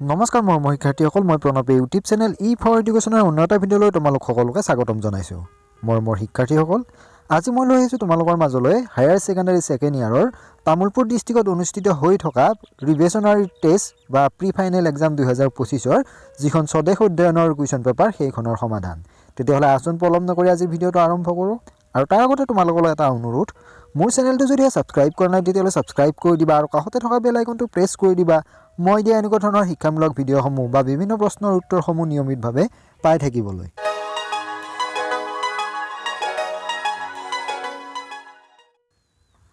নমস্কাৰ মৰমৰ শিক্ষাৰ্থীসকল মই Pranab YouTube channel E for এডুকেশ্যনৰ উন্নত ভিডিঅ'লৈ তোমালোক সকলোকে স্বাগতম জনাইছোঁ। মৰমৰ শিক্ষাৰ্থীসকল, আজি মই লৈ আহিছোঁ তোমালোকৰ মাজলৈ হায়াৰ ছেকেণ্ডাৰী ছেকেণ্ড ইয়াৰৰ তামোলপুৰ ডিষ্ট্ৰিক্টত অনুষ্ঠিত হৈ থকা ৰিভিজনাৰী টেষ্ট বা প্ৰি ফাইনেল এক্সাম দুহেজাৰ পঁচিছৰ যিখন স্বদেশ অধ্যয়নৰ কুৱেশ্যন পেপাৰ, সেইখনৰ সমাধান। তেতিয়াহ'লে আচোন পলম নকৰি আজি ভিডিঅ'টো আৰম্ভ কৰোঁ। আৰু তাৰ আগতে তোমালোকলৈ এটা অনুৰোধ, মোৰ চেনেলটো যদিহে ছাবস্ক্ৰাইব কৰা নাই, তেতিয়াহ'লে ছাবস্ক্ৰাইব কৰি দিবা আৰু কাষতে থকা বেল আইকনটো প্ৰেছ কৰি দিবা মই দিয়া এনেকুৱা ধৰণৰ শিক্ষামূলক ভিডিঅ'সমূহ বা বিভিন্ন প্ৰশ্নৰ উত্তৰসমূহ নিয়মিতভাৱে পাই থাকিবলৈ।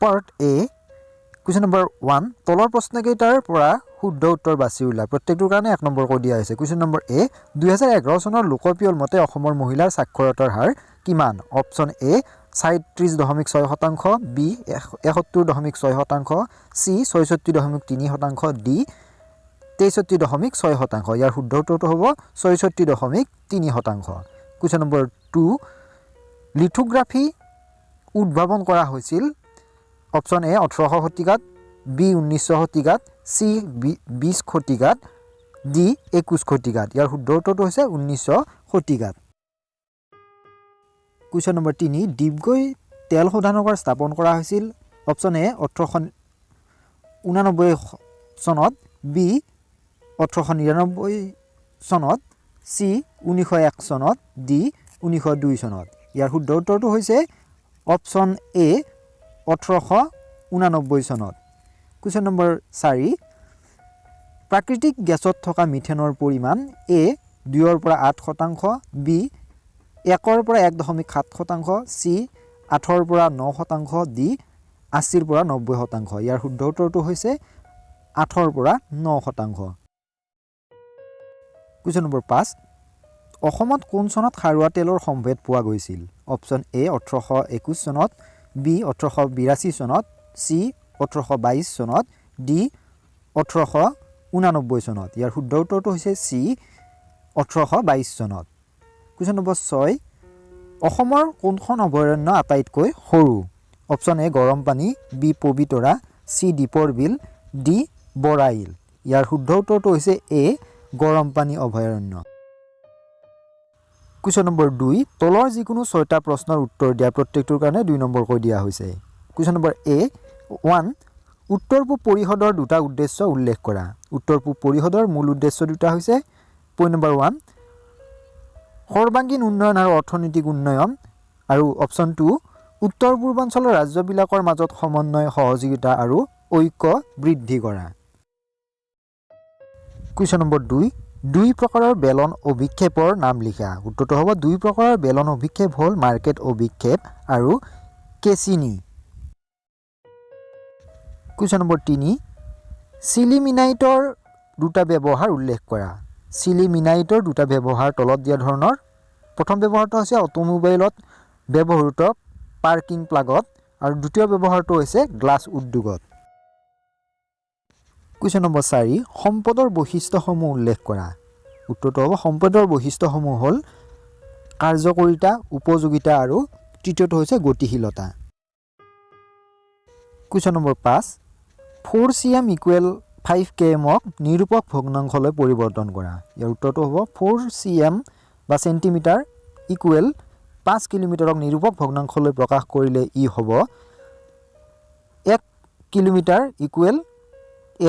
Part A question number one তলৰ প্ৰশ্নকেইটাৰ পৰা শুদ্ধ উত্তৰ বাছি উলিওৱা। প্ৰত্যেকটোৰ কাৰণে এক নম্বৰ কৈ দিয়া হৈছে। কুৱেশ্যন নম্বৰ এ দুহেজাৰ এঘাৰ চনৰ লোকপিয়ল মতে অসমৰ মহিলাৰ সাক্ষৰতাৰ হাৰ কিমান? অপশ্যন এ ছাইত্ৰিছ দশমিক ছয় শতাংশ বি এসত্তৰ দশমিক ছয় শতাংশ চি ছয়ষষ্ঠি দশমিক তিনি শতাংশ ডি তেষষ্ঠি দশমিক ছয় শতাংশ। ইয়াৰ শুদ্ধ উত্তৰটো হ'ব ছয়ষষ্ঠি দশমিক তিনি শতাংশ। কুৱেশ্যন নম্বৰ টু লিথোগ্ৰাফী উদ্ভাৱন কৰা হৈছিল অপশ্যন এ ওঠৰশ শতিকাত বি ঊনৈছশ শতিকাত চি বিছ শতিকাত ডি একৈছ শতিকাত। ইয়াৰ শুদ্ধ উত্তৰটো হৈছে ঊনৈছশ শতিকাত। কুৱেশ্যন নম্বৰ তিনি ডিগবৈ তেল শোধনাগাৰ স্থাপন কৰা হৈছিল অপশ্যন এ ওঠৰশ ঊনানব্বৈ চনত বি ওঠৰশ নিৰানব্বৈ চনত চি ঊনৈছশ এক চনত ডি ঊনৈছশ দুই চনত। ইয়াৰ শুদ্ধ উত্তৰটো হৈছে অপশ্যন এ ওঠৰশ ঊনানব্বৈ চনত। কুৱেশ্যন নম্বৰ চাৰি প্ৰাকৃতিক গেছত থকা মিথেনৰ পৰিমাণ এ দুইৰ পৰা আঠ শতাংশ বি একৰ পৰা এক দশমিক সাত শতাংশ চি আঠৰ পৰা ন শতাংশ ডি আশীৰ পৰা নব্বৈ শতাংশ। ইয়াৰ শুদ্ধ উত্তৰটো হৈছে আঠৰ পৰা ন শতাংশ। কুৱেশ্যন নম্বৰ পাঁচ অসমত কোন চনত খাৰুৱা তেলৰ সম্ভেদ পোৱা গৈছিল? অপশ্যন এ ওঠৰশ একৈছ চনত বি ওঠৰশ বিৰাশী চনত চি ওঠৰশ বাইছ চনত ডি ওঠৰশ ঊনানব্বৈ চনত। ইয়াৰ শুদ্ধ উত্তৰটো হৈছে চি ওঠৰশ বাইছ চনত। কুৱেশ্যন নম্বৰ ছয় অসমৰ কোনখন অভয়াৰণ্য আটাইতকৈ সৰু? অপশ্যন এ গৰম পানী বি পবিতৰা চি দীপৰ বিল ডি বৰাইল। ইয়াৰ শুদ্ধ উত্তৰটো হৈছে এ গৰম পানী অভয়াৰণ্য। কুৱেশ্যন নম্বৰ দুই তলৰ যিকোনো ছয়টা প্ৰশ্নৰ উত্তৰ দিয়া প্ৰত্যেকটোৰ কাৰণে দুই নম্বৰকৈ দিয়া হৈছে। কুৱেশ্যন নম্বৰ এ ওৱান উত্তৰ পূব পৰিষদৰ দুটা উদ্দেশ্য উল্লেখ কৰা। উত্তৰ পূব পৰিষদৰ মূল উদ্দেশ্য দুটা হৈছে পইণ্ট নম্বৰ ওৱান সৰ্বাংগীন উন্নয়ন আৰু অৰ্থনৈতিক উন্নয়ন আৰু অপশ্যন টু উত্তৰ পূৰ্বাঞ্চলৰ ৰাজ্যবিলাকৰ মাজত সমন্বয় সহযোগিতা আৰু ঐক্য বৃদ্ধি কৰা। কুৱেশ্যন নম্বৰ দুই দুই প্ৰকাৰৰ বেলন অভিক্ষেপৰ নাম লিখা। উত্তৰটো হ'ব দুই প্ৰকাৰৰ বেলন অভিক্ষেপ হ'ল মাৰ্কেট অভিক্ষেপ আৰু কেচিনি। কুৱেশ্যন নম্বৰ তিনি, চিলিমিনাইটৰ দুটা ব্যৱহাৰ উল্লেখ কৰা। চিলিমিনাইটৰ দুটা ব্যৱহাৰ তলত দিয়া ধৰণৰ। প্ৰথম ব্যৱহাৰটো হৈছে অটোমোবাইলত ব্যৱহৃত পাৰ্কিং প্লাগত আৰু দ্বিতীয় ব্যৱহাৰটো হৈছে গ্লাছ উদ্যোগত। কুৱেশ্যন নম্বৰ চাৰি সম্পদৰ বৈশিষ্ট্যসমূহ উল্লেখ কৰা। উত্তৰটো হ'ব সম্পদৰ বৈশিষ্ট্যসমূহ হ'ল কাৰ্যকৰীতা উপযোগিতা আৰু তৃতীয়টো হৈছে গতিশীলতা। কুৱেশ্যন নম্বৰ পাঁচ four C M equal five K এমক নিৰূপক ভগ্নাংশলৈ পৰিৱৰ্তন কৰা। ইয়াৰ উত্তৰটো হ'ব ফ'ৰ চি এম বা চেণ্টিমিটাৰ ইকুৱেল পাঁচ কিলোমিটাৰক নিৰূপক ভগ্নাংশলৈ প্ৰকাশ কৰিলে ই হ'ব এক কিলোমিটাৰ ইকুৱেল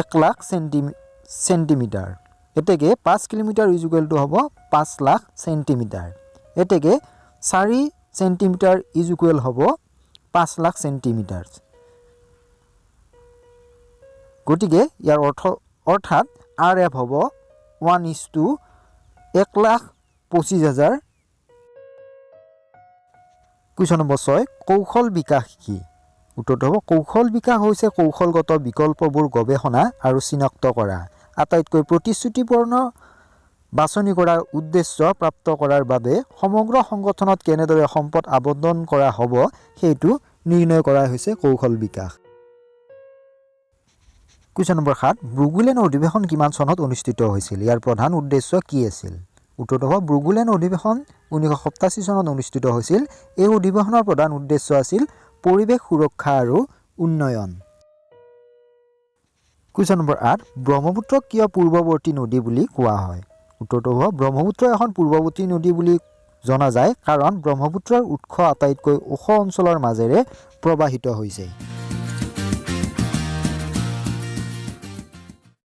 এক লাখ চেণ্টিমি চেণ্টিমিটাৰ। এতেকে পাঁচ কিলোমিটাৰ ইজ ইকুৱেলটো হ'ব পাঁচ লাখ চেণ্টিমিটাৰ। এতেকে চাৰি চেণ্টিমিটাৰ ইজ ইকুৱেল হ'ব পাঁচ লাখ চেণ্টিমিটাৰ। গতিকে ইয়াৰ অৰ্থ অৰ্থাৎ আৰ এফ হ'ব ওৱান ইজ টু এক লাখ পঁচিছ হাজাৰ। কুৱেশ্যন নম্বৰ ছয় কৌশল বিকাশ কি? উত্তৰটো হ'ব কৌশল বিকাশ হৈছে কৌশলগত বিকল্পবোৰ গৱেষণা আৰু চিনাক্ত কৰা। আটাইতকৈ প্ৰতিশ্ৰুতিপূৰ্ণ বাছনি কৰাৰ উদ্দেশ্য প্ৰাপ্ত কৰাৰ বাবে সমগ্ৰ সংগঠনত কেনেদৰে সম্পদ আবণ্টন কৰা হ'ব সেইটো নিৰ্ণয় কৰা হৈছে কৌশল বিকাশ। কুৱেশ্যন নম্বৰ সাত ব্ৰুগুলেন অধিৱেশন কিমান চনত অনুষ্ঠিত হৈছিল? ইয়াৰ প্ৰধান উদ্দেশ্য কি আছিল? উত্তৰটো হ'ব ব্ৰুগুলেন অধিৱেশন ঊনৈছশ সপ্তাশী চনত অনুষ্ঠিত হৈছিল। এই অধিৱেশনৰ প্ৰধান উদ্দেশ্য আছিল পৰিৱেশ সুৰক্ষা আৰু উন্নয়ন। কুৱেশ্যন নম্বৰ আঠ ব্ৰহ্মপুত্ৰক কিয় পূৰ্বৱৰ্তী নদী বুলি কোৱা হয়? উত্তৰটো হ'ব ব্ৰহ্মপুত্ৰ এখন পূৰ্বৱৰ্তী নদী বুলি জনা যায় কাৰণ ব্ৰহ্মপুত্ৰৰ উৎস আটাইতকৈ ওখ অঞ্চলৰ মাজেৰে প্ৰবাহিত হৈছে।